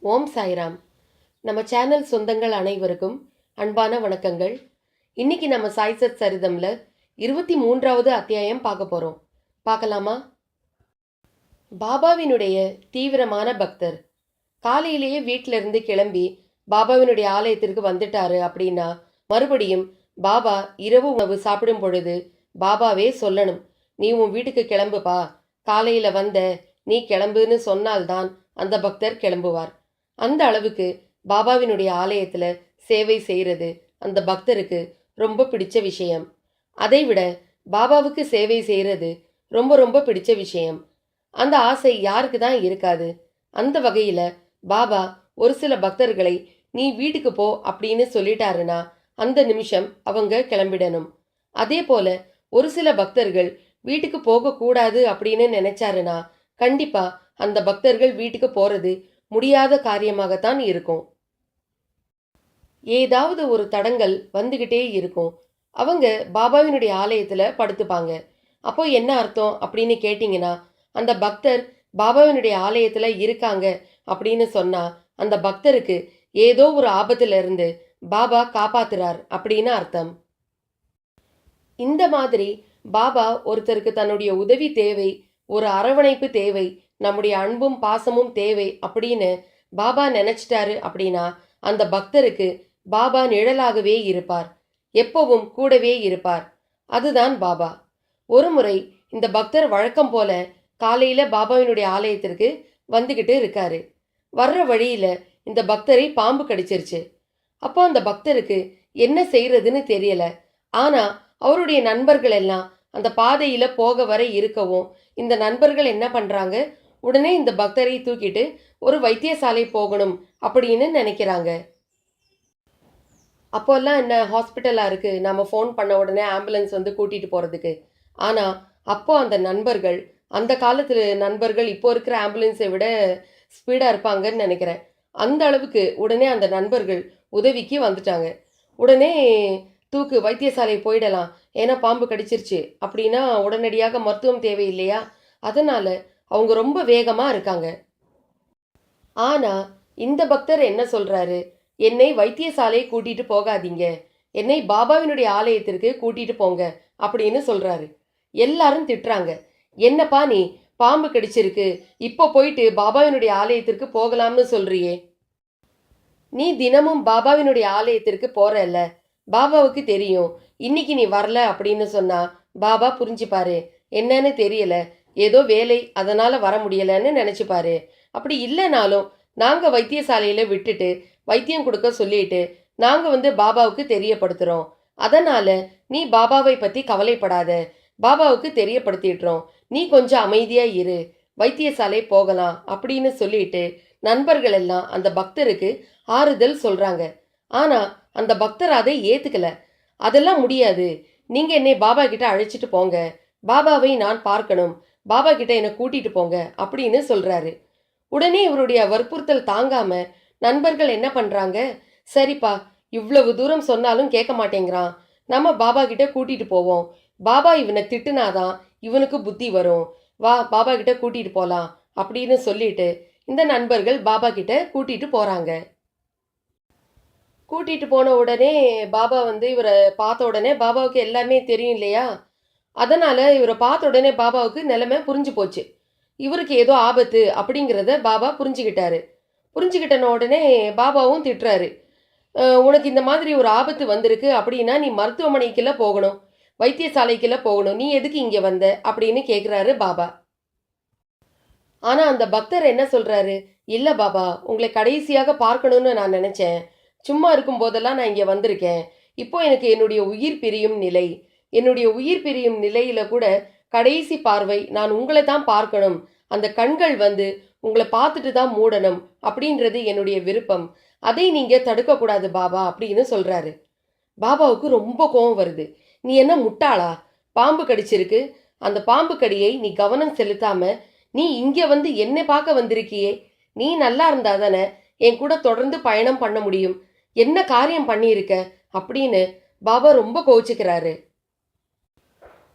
ஓம் சாய்ராம். நம்ம சேனல் சொந்தங்கள் அனைவருக்கும் அன்பான வணக்கங்கள். இன்னைக்கு நம்ம சாய்சத் சரிதம்ல இருபத்தி மூன்றாவது அத்தியாயம் பார்க்க போறோம். பார்க்கலாமா? பாபாவினுடைய தீவிரமான பக்தர். காலையிலேயே வீட்டிலிருந்து கிளம்பி பாபாவினுடைய ஆலயத்திற்கு வந்துட்டாரு அப்படின்னா மறுபடியும் பாபா இரவு உணவு சாப்பிடும் பொழுது பாபாவே சொல்லணும் நீ உன் வீட்டுக்கு கிளம்புப்பா. காலையில வந்த நீ கிளம்புன்னு சொன்னால்தான் அந்த பக்தர் கிளம்புவார். அந்த அளவுக்கு பாபாவினுடைய ஆலயத்தில் சேவை செய்கிறது அந்த பக்தருக்கு ரொம்ப பிடிச்ச விஷயம். அதைவிட பாபாவுக்கு சேவை செய்கிறது ரொம்ப ரொம்ப பிடிச்ச விஷயம். அந்த ஆசை யாருக்கு தான் இருக்காது. அந்த வகையில் பாபா ஒரு சில பக்தர்களை நீ வீட்டுக்கு போ அப்படின்னு சொல்லிட்டாருன்னா அந்த நிமிஷம் அவங்க கிளம்பிடணும். அதே போல ஒரு சில பக்தர்கள் வீட்டுக்கு போகக்கூடாது அப்படின்னு நினைச்சாருன்னா கண்டிப்பா அந்த பக்தர்கள் வீட்டுக்கு போறது முடியாத காரியமாகத்தான் இருக்கும். ஏதாவது ஒரு தடங்கள் வந்துகிட்டே இருக்கும். அவங்க பாபாவினுடைய ஆலயத்தில் படுத்துப்பாங்க. அப்போ என்ன அர்த்தம் அப்படின்னு கேட்டிங்கன்னா அந்த பக்தர் பாபாவினுடைய ஆலயத்தில் இருக்காங்க அப்படின்னு சொன்னால் அந்த பக்தருக்கு ஏதோ ஒரு ஆபத்திலிருந்து பாபா காப்பாத்துறார் அப்படின்னு அர்த்தம். இந்த மாதிரி பாபா ஒருத்தருக்கு தன்னுடைய உதவி தேவை ஒரு அரவணைப்பு தேவை நம்முடைய அன்பும் பாசமும் தேவை அப்படின்னு பாபா நினைச்சிட்டாரு அப்படின்னா அந்த பக்தருக்கு பாபா நிழலாகவே இருப்பார். எப்பவும் கூடவே இருப்பார். அதுதான் பாபா. ஒரு முறை இந்த பக்தர் வழக்கம் போல காலையில பாபாவினுடைய ஆலயத்திற்கு வந்துகிட்டு இருக்காரு. வர்ற வழியில இந்த பக்தரை பாம்பு கடிச்சிருச்சு. அப்போ அந்த பக்தருக்கு என்ன செய்யறதுன்னு தெரியல. ஆனா அவருடைய நண்பர்கள் எல்லாம் அந்த பாதையில போக வர இருக்கவும் இந்த நண்பர்கள் என்ன பண்றாங்க? உடனே இந்த பக்தரை தூக்கிட்டு ஒரு வைத்தியசாலை போகணும் அப்படின்னு நினைக்கிறாங்க. அப்போல்லாம் என்ன ஹாஸ்பிட்டலாக இருக்குது நம்ம ஃபோன் பண்ண உடனே ஆம்புலன்ஸ் வந்து கூட்டிகிட்டு போகிறதுக்கு ஆனால் அப்போது அந்த நண்பர்கள் அந்த காலத்தில் நண்பர்கள் இப்போ இருக்கிற ஆம்புலன்ஸை விட ஸ்பீடாக இருப்பாங்கன்னு நினைக்கிறேன். அந்த அளவுக்கு உடனே அந்த நண்பர்கள் உதவிக்கு வந்துட்டாங்க. உடனே தூக்கு வைத்தியசாலை போயிடலாம். ஏன்னா பாம்பு கடிச்சிருச்சு. அப்படின்னா உடனடியாக மருத்துவம் தேவை இல்லையா அதனால் அவங்க ரொம்ப வேகமாக இருக்காங்க. ஆனால் இந்த பக்தர் என்ன சொல்கிறாரு என்னை வைத்தியசாலையை கூட்டிகிட்டு போகாதீங்க. என்னை பாபாவினுடைய ஆலயத்திற்கு கூட்டிகிட்டு போங்க அப்படின்னு சொல்கிறாரு எல்லாரும் திட்டுறாங்க. என்னப்பா நீ? பாம்பு கடிச்சிருக்கு. இப்போ போயிட்டு பாபாவினுடைய ஆலயத்திற்கு போகலாம்னு சொல்றியே. நீ தினமும் பாபாவினுடைய ஆலயத்திற்கு போறல்ல. பாபாவுக்கு தெரியும். இன்னைக்கு நீ வரல அப்படின்னு சொன்னா பாபா புரிஞ்சுப்பாரு. என்னன்னு தெரியல. ஏதோ வேலை அதனால் வர முடியலைன்னு நினச்சிப்பாரு அப்படி இல்லைனாலும் நாங்கள் வைத்தியசாலையில் விட்டுட்டு வைத்தியம் கொடுக்க சொல்லிட்டு நாங்கள் வந்து பாபாவுக்கு தெரியப்படுத்துகிறோம் அதனால் நீ பாபாவை பற்றி கவலைப்படாத. பாபாவுக்கு தெரியப்படுத்திடுறோம். நீ கொஞ்சம் அமைதியாக இரு. வைத்தியசாலை போகலாம் அப்படின்னு சொல்லிட்டு நண்பர்கள் எல்லாம் அந்த பக்தருக்கு ஆறுதல் சொல்கிறாங்க ஆனால் அந்த பக்தர் அதை ஏற்றுக்கல அதெல்லாம் முடியாது. நீங்கள் என்னை பாபா கிட்ட அழைச்சிட்டு போங்க. பாபாவை நான் பார்க்கணும். பாபா கிட்ட என்னை கூட்டிட்டு போங்க அப்படின்னு சொல்றாரு. உடனே இவருடைய வற்புறுத்தல் தாங்காம நண்பர்கள் என்ன பண்றாங்க? சரிப்பா இவ்வளவு தூரம் சொன்னாலும் கேட்க மாட்டேங்கிறான். நம்ம பாபா கிட்ட கூட்டிட்டு போவோம். பாபா இவனை திட்டுனாதான் இவனுக்கு புத்தி வரும். வா பாபா கிட்ட கூட்டிட்டு போலாம் அப்படின்னு சொல்லிட்டு இந்த நண்பர்கள் பாபா கிட்ட கூட்டிட்டு போறாங்க. கூட்டிட்டு போன உடனே பாபா வந்து இவரை பார்த்த உடனே பாபாவுக்கு எல்லாமே தெரியும் இல்லையா? அதனால் இவரை பார்த்த உடனே பாபாவுக்கு நிலைமை புரிஞ்சு போச்சு. இவருக்கு ஏதோ ஆபத்து அப்படிங்கிறத பாபா புரிஞ்சுக்கிட்டாரு. புரிஞ்சுக்கிட்டன உடனே பாபாவும் திட்டுறாரு. உனக்கு இந்த மாதிரி ஒரு ஆபத்து வந்திருக்கு அப்படின்னா நீ மருத்துவமனைக்கெல்லாம் போகணும். வைத்தியசாலைக்கெல்லாம் போகணும். நீ எதுக்கு இங்கே வந்த? அப்படின்னு கேட்குறாரு பாபா. ஆனால் அந்த பக்தர் என்ன சொல்கிறாரு இல்லை பாபா உங்களை கடைசியாக பார்க்கணும்னு நான் நினச்சேன். சும்மா இருக்கும் போதெல்லாம் நான் இங்கே வந்திருக்கேன். இப்போ எனக்கு என்னுடைய உயிர் பிரியும் நிலை. என்னுடைய உயிர் பிரியும் நிலையில கூட கடைசி பார்வை நான் உங்களை தான் பார்க்கணும். அந்த கண்கள் வந்து உங்களை பார்த்துட்டு தான் மூடணும் அப்படின்றது என்னுடைய விருப்பம். அதை நீங்க தடுக்கக்கூடாது பாபா அப்படின்னு சொல்றாரு. பாபாவுக்கு ரொம்ப கோபம் வருது. நீ என்ன முட்டாளா? பாம்பு கடிச்சிருக்கு. அந்த பாம்பு கடியை நீ கவனம் செலுத்தாம நீ இங்க வந்து என்னை பார்க்க வந்திருக்கியே? நீ நல்லா இருந்தா தானே என் கூட தொடர்ந்து பயணம் பண்ண முடியும். என்ன காரியம் பண்ணியிருக்க? அப்படின்னு பாபா ரொம்ப கோச்சிக்கிறாரு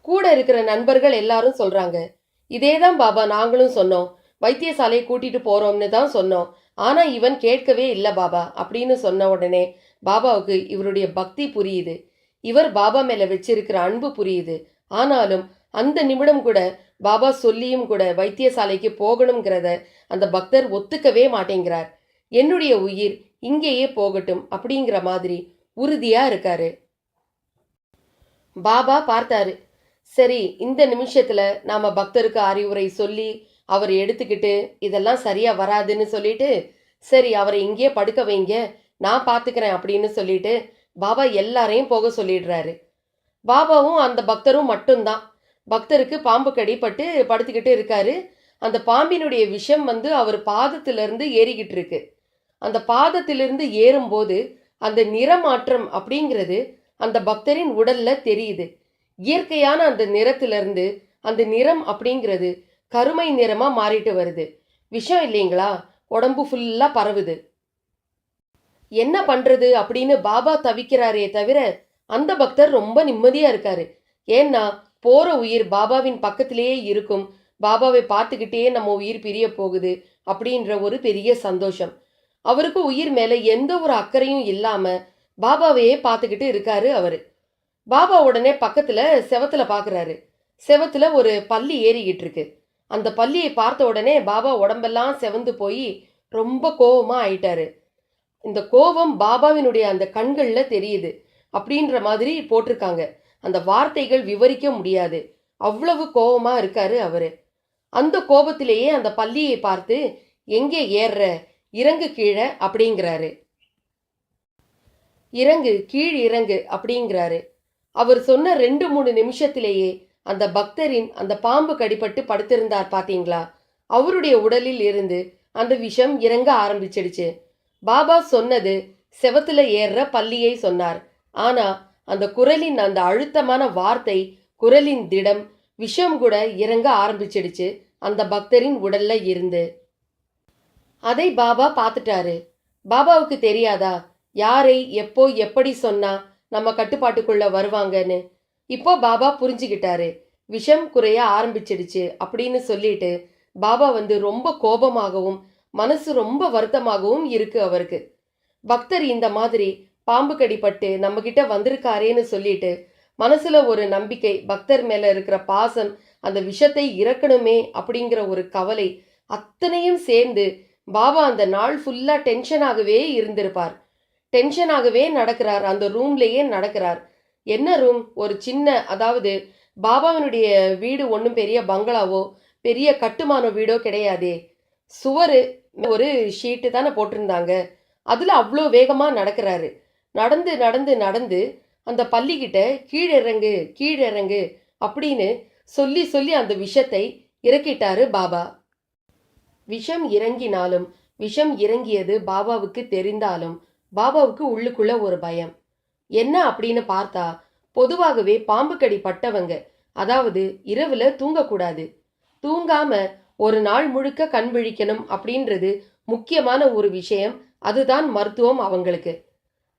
கூட இருக்கிற நண்பர்கள் எல்லாரும் சொல்றாங்க இதேதான் பாபா நாங்களும் சொன்னோம். வைத்தியசாலையை கூட்டிட்டு போறோம்னு தான் சொன்னோம். ஆனா இவன் கேட்கவே இல்லை பாபா அப்படின்னு சொன்ன உடனே பாபாவுக்கு இவருடைய பக்தி புரியுது. இவர் பாபா மேல வச்சிருக்கிற அன்பு புரியுது. ஆனாலும் அந்த நிமிடம் கூட பாபா சொல்லியும் கூட வைத்தியசாலைக்கு போகணுங்கிறத அந்த பக்தர் ஒத்துக்கவே மாட்டேங்கிறார். என்னுடைய உயிர் இங்கேயே போகட்டும் அப்படிங்கிற மாதிரி உறுதியா இருக்காரு. பாபா பார்த்தாரு. சரி இந்த நிமிஷத்துல நாம பக்தருக்கு அறிவுரை சொல்லி அவர் எடுத்துக்கிட்டு இதெல்லாம் சரியா வராதுன்னு சொல்லிட்டு சரி அவரை இங்கேயே படுக்க வைங்க நான் பார்த்துக்கிறேன் அப்படின்னு சொல்லிட்டு பாபா எல்லாரையும் போக சொல்லிடுறாரு. பாபாவும் அந்த பக்தரும் மட்டும்தான். பக்தருக்கு பாம்பு கடிப்பட்டு படுத்துக்கிட்டு இருக்காரு. அந்த பாம்பினுடைய விஷம் வந்து அவர் பாதத்திலிருந்து ஏறிக்கிட்டு இருக்கு. அந்த பாதத்திலிருந்து ஏறும்போது அந்த நிறமாற்றம் அப்படிங்கிறது அந்த பக்தரின் உடல்ல தெரியுது. இயற்கையான அந்த நிறத்திலிருந்து அந்த நிறம் அப்படிங்கிறது கருமை நிறமா மாறிட்டு வருது. விஷம் இல்லைங்களா? உடம்பு ஃபுல்லா பரவுது. என்ன பண்றது அப்படின்னு பாபா தவிக்கிறாரே தவிர அந்த பக்தர் ரொம்ப நிம்மதியா இருக்காரு. ஏன்னா போற உயிர் பாபாவின் பக்கத்திலேயே இருக்கும். பாபாவை பார்த்துக்கிட்டே நம்ம உயிர் பிரிய போகுது அப்படின்ற ஒரு பெரிய சந்தோஷம். அவருக்கு உயிர் மேல எந்த ஒரு அக்கறையும் இல்லாம பாபாவையே பார்த்துக்கிட்டு இருக்காரு அவரு. பாபா உடனே பக்கத்துல செவத்துல பாக்குறாரு. செவத்துல ஒரு பள்ளி ஏறிக்கிட்டு இருக்கு அந்த பள்ளியை பார்த்த உடனே பாபா உடம்பெல்லாம் செவந்து போய் ரொம்ப கோவமா ஆயிட்டாரு. இந்த கோபம் பாபாவினுடைய அந்த கண்கள்ல தெரியுது அப்படின்ற மாதிரி போட்டிருக்காங்க. அந்த வார்த்தைகள் விவரிக்க முடியாது. அவ்வளவு கோபமா இருக்காரு அவரு. அந்த கோபத்திலேயே அந்த பள்ளியை பார்த்து எங்கே ஏறுற இறங்கு கீழே அப்படிங்கிறாரு. இறங்கு கீழ் இறங்கு அப்படிங்கிறாரு. அவர் சொன்ன ரெண்டு மூணு நிமிஷத்திலேயே அந்த பக்தரின் அந்த பாம்பு கடிபட்டு படுத்திருந்தார் பாத்தீங்களா அவருடைய உடலில் இருந்து அந்த விஷம் இறங்க ஆரம்பிச்சிடுச்சு. பாபா சொன்னது செவத்துல ஏறுற பள்ளியை சொன்னார். ஆனா அந்த குரலின் அந்த அழுத்தமான வார்த்தை குரலின் திடம் விஷம் கூட இறங்க ஆரம்பிச்சிடுச்சு அந்த பக்தரின் உடல்ல இருந்து. அதை பாபா பார்த்துட்டாரு. பாபாவுக்கு தெரியாதா? யாரை எப்போ எப்படி சொன்னா? நம்ம கட்டுப்பாட்டுக்குள்ள வருவாங்கன்னு. இப்போ பாபா புரிஞ்சுக்கிட்டாரு விஷம் குறைய ஆரம்பிச்சிடுச்சு அப்படின்னு சொல்லிட்டு பாபா வந்து ரொம்ப கோபமாகவும் மனசு ரொம்ப வருத்தமாகவும் இருக்கு அவருக்கு. பக்தர் இந்த மாதிரி பாம்பு கடிப்பட்டு நம்ம கிட்ட வந்திருக்காரேன்னு சொல்லிட்டு மனசுல ஒரு நம்பிக்கை பக்தர் மேல இருக்கிற பாசம் அந்த விஷத்தை இறக்கணுமே அப்படிங்கிற ஒரு கவலை அத்தனையும் சேர்ந்து பாபா அந்த நாள் ஃபுல்லா டென்ஷனாகவே இருந்திருப்பார். டென்ஷனாகவே நடக்கிறார். அந்த ரூம்லேயே நடக்கிறார். என்ன ரூம் ஒரு சின்ன அதாவது பாபாவினுடைய வீடு ஒன்றும் பெரிய பங்களாவோ பெரிய கட்டுமான வீடோ கிடையாதே. சுவர் ஒரு ஷீட்டு தானே போட்டிருந்தாங்க. அதில் அவ்வளோ வேகமாக நடக்கிறாரு. நடந்து நடந்து நடந்து அந்த பள்ளிக்கிட்ட கீழிறங்கு கீழிறங்கு அப்படின்னு சொல்லி சொல்லி அந்த விஷத்தை இறக்கிட்டாரு பாபா. விஷம் இறங்கினாலும் விஷம் இறங்கியது பாபாவுக்கு தெரிந்தாலும் பாபாவுக்கு உள்ளுக்குள்ள ஒரு பயம். என்ன அப்படின்னு பார்த்தா பொதுவாகவே பாம்பு கடி பட்டவங்க அதாவது இரவுல தூங்கக்கூடாது. தூங்காம ஒரு நாள் முழுக்க கண் விழிக்கணும் அப்படின்றது முக்கியமான ஒரு விஷயம். அதுதான் மருத்துவம் அவங்களுக்கு.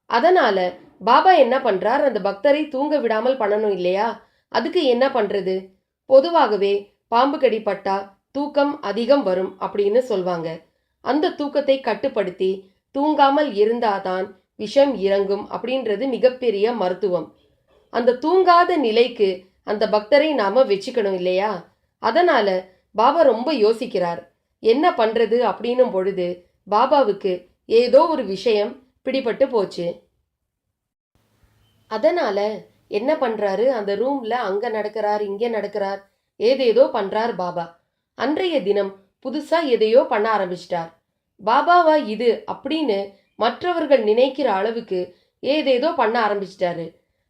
அதனால பாபா என்ன பண்றார்? அந்த பக்தரை தூங்க விடாமல் பண்ணணும் இல்லையா? அதுக்கு என்ன பண்றது? பொதுவாகவே பாம்பு கடி பட்டா தூக்கம் அதிகம் வரும் அப்படின்னு சொல்வாங்க. அந்த தூக்கத்தை கட்டுப்படுத்தி தூங்காமல் இருந்தாதான் விஷம் இறங்கும் அப்படின்றது மிகப்பெரிய மருத்துவம். அந்த தூங்காத நிலைக்கு அந்த பக்தரை நாம வச்சுக்கணும் இல்லையா? அதனால பாபா ரொம்ப யோசிக்கிறார். என்ன பண்றது அப்படின்னும் பொழுது பாபாவுக்கு ஏதோ ஒரு விஷயம் பிடிபட்டு போச்சு. அதனால என்ன பண்றாரு? அந்த ரூம்ல அங்க நடக்கிறார் இங்க நடக்கிறார் ஏதேதோ பண்றார் பாபா. அன்றைய தினம் புதுசா எதையோ பண்ண ஆரம்பிச்சிட்டார். பாபாவா இது அப்படின்னு மற்றவர்கள் நினைக்கிற அளவுக்கு ஏதேதோ பண்ண ஆரம்பிச்சிட்டாரு.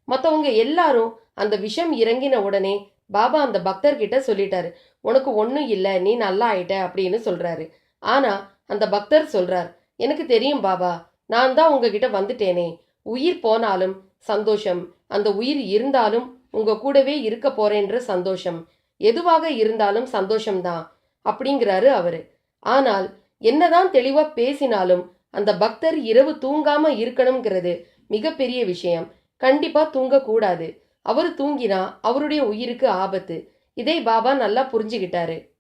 மற்றவங்க எல்லாரும் அந்த விஷம் இறங்கின உடனே பாபா அந்த பக்தர்கிட்ட சொல்லிட்டாரு உனக்கு ஒன்றும் இல்லை நீ நல்லா ஆயிட்ட அப்படின்னு சொல்றாரு. ஆனா அந்த பக்தர் சொல்றார் எனக்கு தெரியும் பாபா நான் தான் உங்ககிட்ட வந்துட்டேனே. உயிர் போனாலும் சந்தோஷம் அந்த உயிர் இருந்தாலும் உங்க கூடவே இருக்க போறேன்ற சந்தோஷம் எதுவாக இருந்தாலும் சந்தோஷம்தான் அப்படிங்கிறாரு அவரு. ஆனால் என்னதான் தெளிவா பேசினாலும் அந்த பக்தர் இரவு தூங்காம இருக்கணுங்கிறது மிகப்பெரிய விஷயம். கண்டிப்பா தூங்கக்கூடாது. அவர் தூங்கினா அவருடைய உயிருக்கு ஆபத்து. இதை பாபா நல்லா புரிஞ்சுக்கிட்டாரு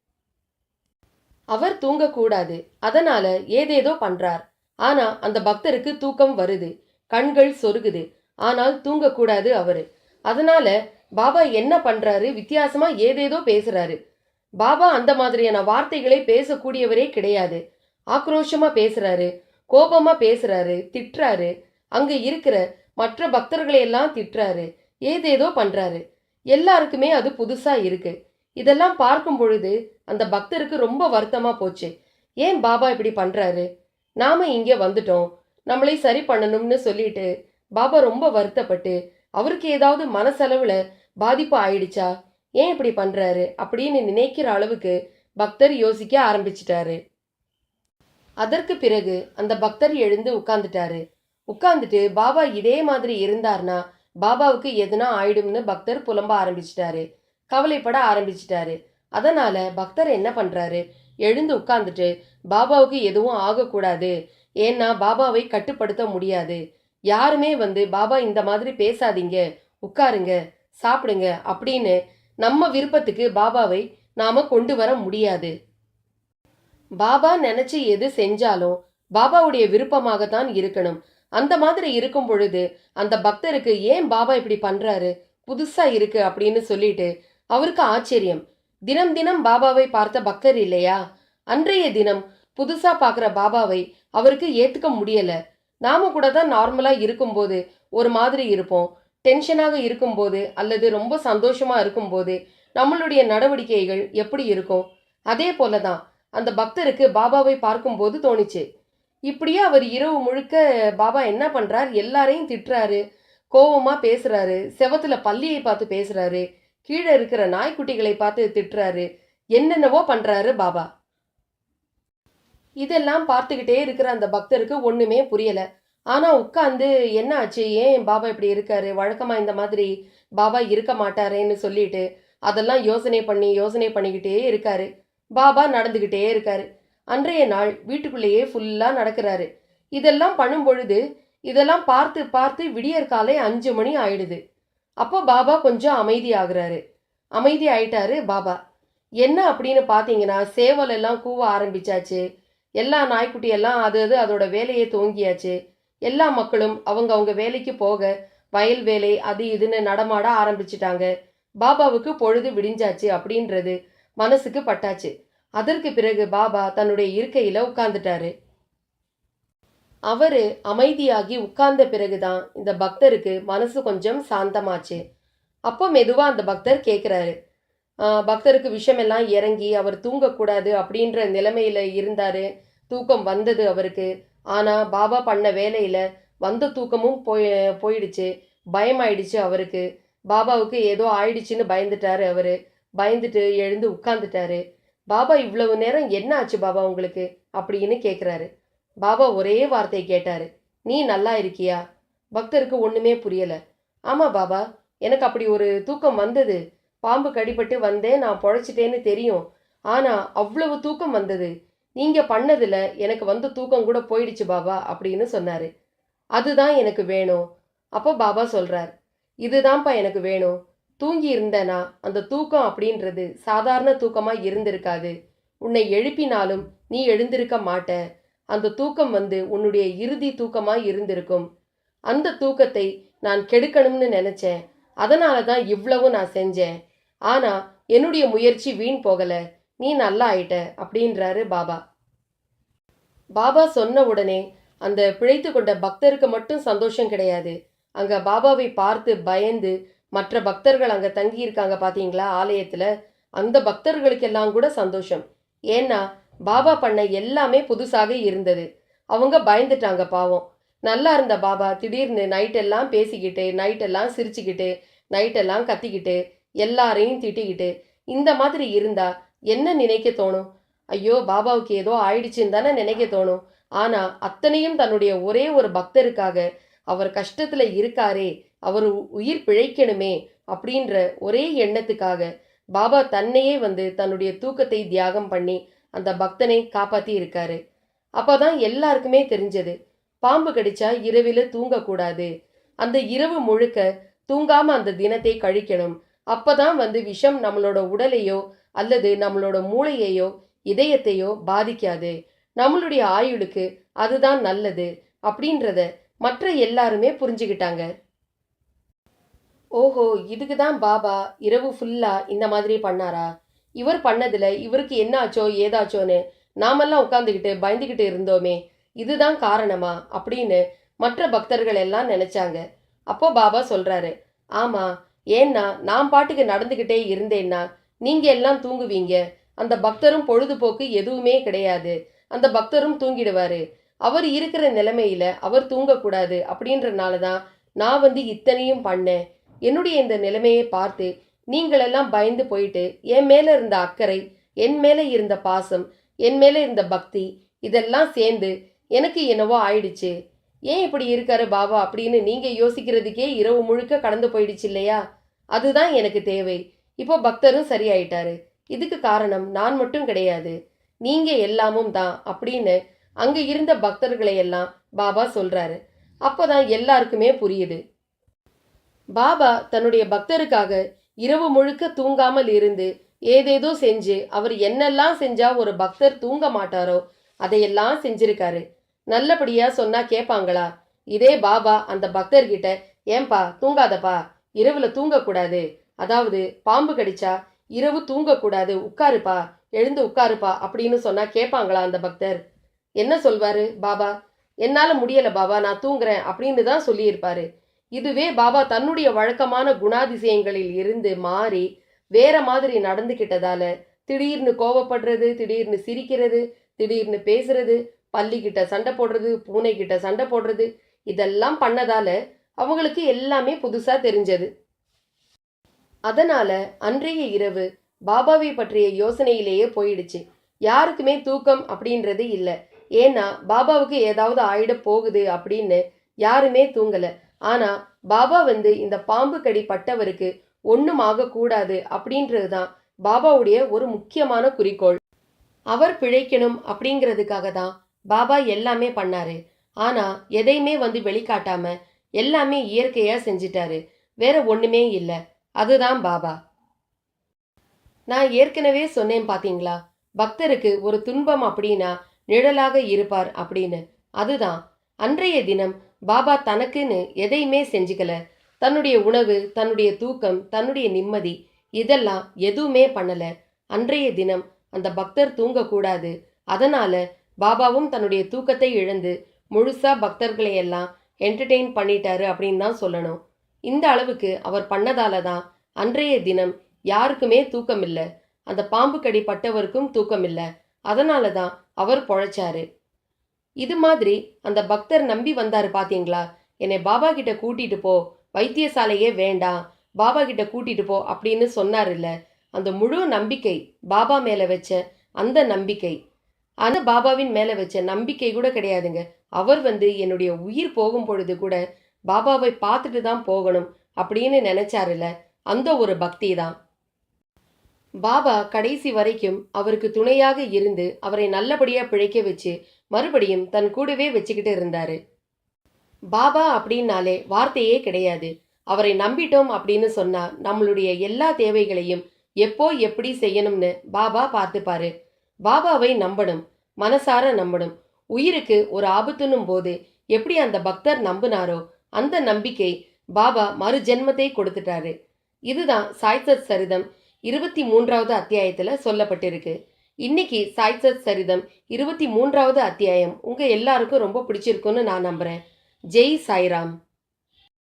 அவர் தூங்கக்கூடாது. அதனால ஏதேதோ பண்றார். ஆனா அந்த பக்தருக்கு தூக்கம் வருது. கண்கள் சொருகுது. ஆனால் தூங்கக்கூடாது அவரு. அதனால பாபா என்ன பண்றாரு? வித்தியாசமா ஏதேதோ பேசுறாரு. பாபா அந்த மாதிரியான வார்த்தைகளை பேசக்கூடியவரே கிடையாது. ஆக்ரோஷமா பேசுறாரு கோபமா பேசுறாரு திட்டுறாரு. அங்க இருக்கிற மற்ற பக்தர்களை எல்லாம் திட்டுறாரு ஏதேதோ பண்றாரு. எல்லாருக்குமே அது புதுசா இருக்கு. இதெல்லாம் பார்க்கும் பொழுது அந்த பக்தருக்கு ரொம்ப வருத்தமா போச்சு. ஏன் பாபா இப்படி பண்றாரு? நாம இங்க வந்துட்டோம். நம்மளை சரி பண்ணணும்னு சொல்லிட்டு பாபா ரொம்ப வருத்தப்பட்டு அவருக்கு ஏதாவது மனசளவுல பாதிப்பு ஆயிடுச்சா? ஏன் இப்படி பண்ணுறாரு அப்படின்னு நினைக்கிற அளவுக்கு பக்தர் யோசிக்க ஆரம்பிச்சிட்டாரு. அதற்கு பிறகு அந்த பக்தர் எழுந்து உட்கார்ந்துட்டாரு. உட்கார்ந்துட்டு பாபா இதே மாதிரி இருந்தார்னா பாபாவுக்கு எதுனா ஆயிடும்னு பக்தர் புலம்ப ஆரம்பிச்சிட்டாரு. கவலைப்பட ஆரம்பிச்சிட்டாரு. அதனால பக்தர் என்ன பண்றாரு? எழுந்து உட்கார்ந்துட்டு பாபாவுக்கு எதுவும் ஆகக்கூடாது. ஏன்னா பாபாவை கட்டுப்படுத்த முடியாது. யாருமே வந்து பாபா இந்த மாதிரி பேசாதீங்க உட்காருங்க சாப்பிடுங்க அப்படின்னு நம்ம விருப்பத்துக்கு பாபாவை நாம கொண்டு வர முடியாது. பாபா நினைச்சு எது செஞ்சாலும் பாபாவுடைய விருப்பமாகத்தான் இருக்கணும். அந்த மாதிரி இருக்கும் பொழுது அந்த பக்தருக்கு ஏன் பாபா இப்படி பண்றாரு? புதுசா இருக்கு அப்படின்னு சொல்லிட்டு அவருக்கு ஆச்சரியம். தினம் தினம் பாபாவை பார்த்த பக்தர் இல்லையா? அன்றைய தினம் புதுசா பார்க்குற பாபாவை அவருக்கு ஏத்துக்க முடியல. நாம கூட தான் நார்மலா இருக்கும்போது ஒரு மாதிரி இருப்போம். டென்ஷனாக இருக்கும்போது அல்லது ரொம்ப சந்தோஷமாக இருக்கும்போது நம்மளுடைய நடவடிக்கைகள் எப்படி இருக்கும்? அதே போல தான் அந்த பக்தருக்கு பாபாவை பார்க்கும்போது தோணுச்சு. இப்படியே அவர் இரவு முழுக்க பாபா என்ன பண்ணுறார் எல்லாரையும் திட்டுறாரு கோவமாக பேசுகிறாரு செவத்துல பள்ளியை பார்த்து பேசுகிறாரு கீழே இருக்கிற நாய்க்குட்டிகளை பார்த்து திட்டுறாரு என்னென்னவோ பண்ணுறாரு பாபா. இதெல்லாம் பார்த்துக்கிட்டே இருக்கிற அந்த பக்தருக்கு ஒன்றுமே புரியலை. ஆனால் உட்காந்து என்ன ஆச்சு ஏன் பாபா இப்படி இருக்காரு? வழக்கமாக இந்த மாதிரி பாபா இருக்க மாட்டாரேன்னு சொல்லிட்டு அதெல்லாம் யோசனை பண்ணி யோசனை பண்ணிக்கிட்டே இருக்காரு. பாபா நடந்துக்கிட்டே இருக்காரு. அன்றைய நாள் வீட்டுக்குள்ளேயே ஃபுல்லாக நடக்கிறாரு. இதெல்லாம் பண்ணும் பொழுது இதெல்லாம் பார்த்து பார்த்து விடியற் காலை அஞ்சு மணி ஆயிடுது. அப்போ பாபா கொஞ்சம் அமைதி ஆகுறாரு அமைதி ஆயிட்டாரு பாபா. என்ன அப்படின்னு பார்த்தீங்கன்னா சேவல் எல்லாம் கூவ ஆரம்பிச்சாச்சு. எல்லா நாய்க்குட்டி எல்லாம் அது அது அதோட வேலையை துவங்கியாச்சு எல்லா மக்களும் அவங்க அவங்க வேலைக்கு போக வயல் வேலை அது இதுன்னு நடமாட ஆரம்பிச்சிட்டாங்க. பாபாவுக்கு பொழுது விடிஞ்சாச்சு அப்படின்றது மனசுக்கு பட்டாச்சு. அதற்கு பிறகு பாபா தன்னுடைய இருக்கையில உட்கார்ந்துட்டாரு. அவரு அமைதியாகி உட்கார்ந்த பிறகுதான் இந்த பக்தருக்கு மனசு கொஞ்சம் சாந்தமாச்சு. அப்போ மெதுவா அந்த பக்தர் கேட்குறாரு பக்தருக்கு விஷமெல்லாம் இறங்கி அவர் தூங்கக்கூடாது அப்படின்ற நிலைமையில இருந்தாரு. தூக்கம் வந்தது அவருக்கு. ஆனால் பாபா பண்ண வேலையில் வந்த தூக்கமும் போய் போயிடுச்சு. பயமாயிடுச்சு அவருக்கு. பாபாவுக்கு ஏதோ ஆயிடுச்சுன்னு பயந்துட்டாரு அவரு. பயந்துட்டு எழுந்து உட்கார்ந்துட்டாரு. பாபா இவ்வளவு நேரம் என்ன ஆச்சு பாபா உங்களுக்கு? அப்படின்னு கேட்குறாரு பாபா ஒரே வார்த்தையை கேட்டாரு. நீ நல்லா இருக்கியா? பக்தருக்கு ஒன்றுமே புரியலை. ஆமாம் பாபா எனக்கு அப்படி ஒரு தூக்கம் வந்தது. பாம்பு கடிபட்டு வந்தேன் நான் பொழைச்சிட்டேன்னு தெரியும். ஆனால் அவ்வளவு தூக்கம் வந்தது. நீங்கள் பண்ணதில் எனக்கு வந்த தூக்கம் கூட போயிடுச்சு பாபா அப்படின்னு சொன்னார். அதுதான் எனக்கு வேணும். அப்போ பாபா சொல்கிறார் இதுதான்ப்பா எனக்கு வேணும். தூங்கி இருந்தேனா அந்த தூக்கம் அப்படின்றது சாதாரண தூக்கமாக இருந்திருக்காது. உன்னை எழுப்பினாலும் நீ எழுந்திருக்க மாட்ட. அந்த தூக்கம் வந்து உன்னுடைய இறுதி தூக்கமாக இருந்திருக்கும். அந்த தூக்கத்தை நான் கெடுக்கணும்னு நினச்சேன். அதனால தான் இவ்வளவும் நான் செஞ்சேன். ஆனால் என்னுடைய முயற்சி வீண் போகலை. நீ நல்லா ஆயிட்ட அப்படின்றாரு பாபா. பாபா சொன்ன உடனே அந்த பிழைத்து கொண்ட பக்தருக்கு மட்டும் சந்தோஷம் கிடையாது. அங்க பாபாவை பார்த்து பயந்து மற்ற பக்தர்கள் அங்க தங்கி இருக்காங்க பாத்தீங்களா ஆலயத்துல? அந்த பக்தர்களுக்கெல்லாம் கூட சந்தோஷம். ஏன்னா பாபா பண்ண எல்லாமே புதுசாக இருந்தது. அவங்க பயந்துட்டாங்க பாவம். நல்லா இருந்த பாபா திடீர்னு நைட்டெல்லாம் பேசிக்கிட்டு நைட்டெல்லாம் சிரிச்சுக்கிட்டு நைட்டெல்லாம் கத்திக்கிட்டு எல்லாரையும் திட்டிக்கிட்டு இந்த மாதிரி இருந்தா என்ன நினைக்க தோணும்? ஐயோ பாபாவுக்கு ஏதோ ஆயிடுச்சுன்னு தானே நினைக்க தோணும். ஆனா அத்தனையும் தன்னுடைய ஒரே ஒரு பக்தருக்காக அவர் கஷ்டத்துல இருக்காரே அவர் உயிர் பிழைக்கணுமே அப்படின்ற ஒரே எண்ணத்துக்காக பாபா தன்னையே வந்து தன்னுடைய தூக்கத்தை தியாகம் பண்ணி அந்த பக்தனை காப்பாத்தி இருக்காரு. அப்போதான் எல்லாருக்குமே தெரிஞ்சது பாம்பு கடிச்சா இரவில தூங்கக்கூடாது. அந்த இரவு முழுக்க தூங்காம அந்த தினத்தை கழிக்கணும். அப்பதான் வந்து விஷம் நம்மளோட உடலையோ அல்லது நம்மளோட மூளையையோ இதயத்தையோ பாதிக்காது. நம்மளுடைய ஆயுளுக்கு அதுதான் நல்லது அப்படின்றத மற்ற எல்லாருமே புரிஞ்சுக்கிட்டாங்க. ஓஹோ இதுக்கு தான் பாபா இரவு ஃபுல்லா இந்த மாதிரி பண்ணாரா? இவர் பண்ணதில் இவருக்கு என்னாச்சோ ஏதாச்சோன்னு நாமெல்லாம் உட்காந்துக்கிட்டு பயந்துக்கிட்டு இருந்தோமே இதுதான் காரணமா அப்படின்னு மற்ற பக்தர்கள் எல்லாம் நினைச்சாங்க. அப்போ பாபா சொல்றாரு ஆமாம் ஏன்னா நான் பாட்டுக்கு நடந்துக்கிட்டே இருந்தேன்னா நீங்க எல்லாம் தூங்குவீங்க. அந்த பக்தரும் பொழுதுபோக்கு எதுவுமே கிடையாது. அந்த பக்தரும் தூங்கிடுவாரு. அவர் இருக்கிற நிலைமையில அவர் தூங்கக்கூடாது அப்படின்றனால தான் நான் வந்து இத்தனையும் பண்ணேன். என்னுடைய இந்த நிலைமையை பார்த்து நீங்களெல்லாம் பயந்து போயிட்டு என் மேல இருந்த அக்கறை என் மேல இருந்த பாசம் என் மேல இருந்த பக்தி இதெல்லாம் சேர்ந்து எனக்கு என்னவோ ஆயிடுச்சு. ஏன் இப்படி இருக்காரு பாபா அப்படின்னு நீங்க யோசிக்கிறதுக்கே இரவு முழுக்க கடந்து போயிடுச்சு இல்லையா? அதுதான் எனக்கு தேவை. இப்போ பக்தரும் சரியாயிட்டாரு. இதுக்கு காரணம் நான் மட்டும் கிடையாது. நீங்க எல்லாமும் தான் அப்படின்னு அங்க இருந்த பக்தர்களை எல்லாம் பாபா சொல்றாரு. அப்போதான் எல்லாருக்குமே புரியுது. பாபா தன்னுடைய பக்தருக்காக இரவு முழுக்க தூங்காமல் இருந்து ஏதேதோ செஞ்சு அவர் என்னெல்லாம் செஞ்சா ஒரு பக்தர் தூங்க மாட்டாரோ அதையெல்லாம் செஞ்சிருக்காரு. நல்லபடியா சொன்னா கேட்பாங்களா இதே பாபா அந்த பக்தர்கிட்ட ஏன்பா தூங்காதப்பா இரவுல தூங்கக்கூடாது. அதாவது பாம்பு கடிச்சா இரவு தூங்கக்கூடாது உட்காருப்பா எழுந்து உட்காருப்பா அப்படின்னு சொன்னா கேட்பாங்களா அந்த பக்தர்? என்ன சொல்வாரு பாபா? என்னால முடியல பாபா நான் தூங்குறேன் அப்படின்னு தான் சொல்லியிருப்பாரு. இதுவே பாபா தன்னுடைய வழக்கமான குணாதிசயங்களில் இருந்து மாறி வேற மாதிரி நடந்துக்கிட்டதால திடீர்னு கோவப்படுறது திடீர்னு சிரிக்கிறது திடீர்னு பேசுறது பள்ளிக்கிட்ட சண்டை போடுறது பூனை கிட்ட சண்டை போடுறது இதெல்லாம் பண்ணதால அவங்களுக்கு எல்லாமே புதுசா தெரிஞ்சது. அதனால அன்றைய இரவு பாபாவை பற்றிய யோசனையிலேயே போயிடுச்சு. யாருக்குமே தூக்கம் அப்படின்றது இல்லை. ஏன்னா பாபாவுக்கு ஏதாவது ஆயிட போகுது அப்படின்னு யாருமே தூங்கல. ஆனா பாபா வந்து இந்த பாம்பு கடி பட்டவருக்கு ஒன்றும் ஆகக்கூடாது அப்படின்றது தான் பாபாவுடைய ஒரு முக்கியமான குறிக்கோள். அவர் பிழைக்கணும் அப்படிங்கிறதுக்காக தான் பாபா எல்லாமே பண்ணாரு. ஆனா எதையுமே வந்து வெளிக்காட்டாம எல்லாமே இயற்கையா செஞ்சிட்டாரு. வேற ஒண்ணுமே இல்லை. அதுதான் பாபா. நான் ஏற்கனவே சொன்னேன் பாத்தீங்களா? பக்தருக்கு ஒரு துன்பம் அப்படின்னா நிழலாக இருப்பார் அப்படின்னு. அதுதான். அன்றைய தினம் பாபா தனக்குன்னு எதையுமே செஞ்சுக்கல. தன்னுடைய உணவு தன்னுடைய தூக்கம் தன்னுடைய நிம்மதி இதெல்லாம் எதுவுமே பண்ணல. அன்றைய தினம் அந்த பக்தர் தூங்கக்கூடாது. அதனால பாபாவும் தன்னுடைய தூக்கத்தை இழந்து முழுசா பக்தர்களையெல்லாம் என்டர்டெயின் பண்ணிட்டாரு அப்படின்னு தான் சொல்லணும். இந்த அளவுக்கு அவர் பண்ணதால தான் அன்றைய தினம் யாருக்குமே தூக்கம் இல்லை அந்த பாம்பு கடி பட்டவருக்கும் தூக்கம் இல்லை அதனால தான் அவர் பொழைச்சாரு. இது மாதிரி அந்த பக்தர் நம்பி வந்தாரு பாத்தீங்களா? என்னை பாபா கிட்ட கூட்டிட்டு போ. வைத்தியசாலையே வேண்டாம். பாபா கிட்ட கூட்டிட்டு போ அப்படின்னு சொன்னார் இல்ல அந்த முழு நம்பிக்கை பாபா மேல வச்ச அந்த நம்பிக்கை. அந்த பாபாவின் மேலே வச்ச நம்பிக்கை கூட கிடையாதுங்க. அவர் வந்து என்னுடைய உயிர் போகும் பொழுது கூட பாபாவை பார்த்துட்டு தான் போகணும் அப்படின்னு நினைச்சாருல அந்த ஒரு பக்தி தான். பாபா கடைசி வரைக்கும் அவருக்கு துணையாக இருந்து அவரை நல்லபடியா பிழைக்க வச்சு மறுபடியும் தன் கூடவே வச்சுக்கிட்டு இருந்தாரு. பாபா அப்படின்னாலே வார்த்தையே கிடையாது. அவரை நம்பிட்டோம் அப்படின்னு சொன்னா நம்மளுடைய எல்லா தேவைகளையும் எப்போ எப்படி செய்யணும்னு பாபா பார்த்துப்பாரு. பாபாவை நம்பணும் மனசார நம்பணும். உயிருக்கு ஒரு ஆபத்துன்னும் போது எப்படி அந்த பக்தர் நம்பினாரோ அந்த நம்பிக்கை பாபா மறு ஜென்மத்தை கொடுத்துட்டாரு. இதுதான் சாய்சத் சரிதம் இருபத்தி மூன்றாவது அத்தியாயத்தில் சொல்லப்பட்டிருக்கு. இன்னைக்கு சாய்சத் சரிதம் இருபத்தி மூன்றாவது அத்தியாயம் உங்க எல்லாருக்கும் ரொம்ப பிடிச்சிருக்குன்னு நான் நம்புறேன். ஜெய் சாய்ராம்.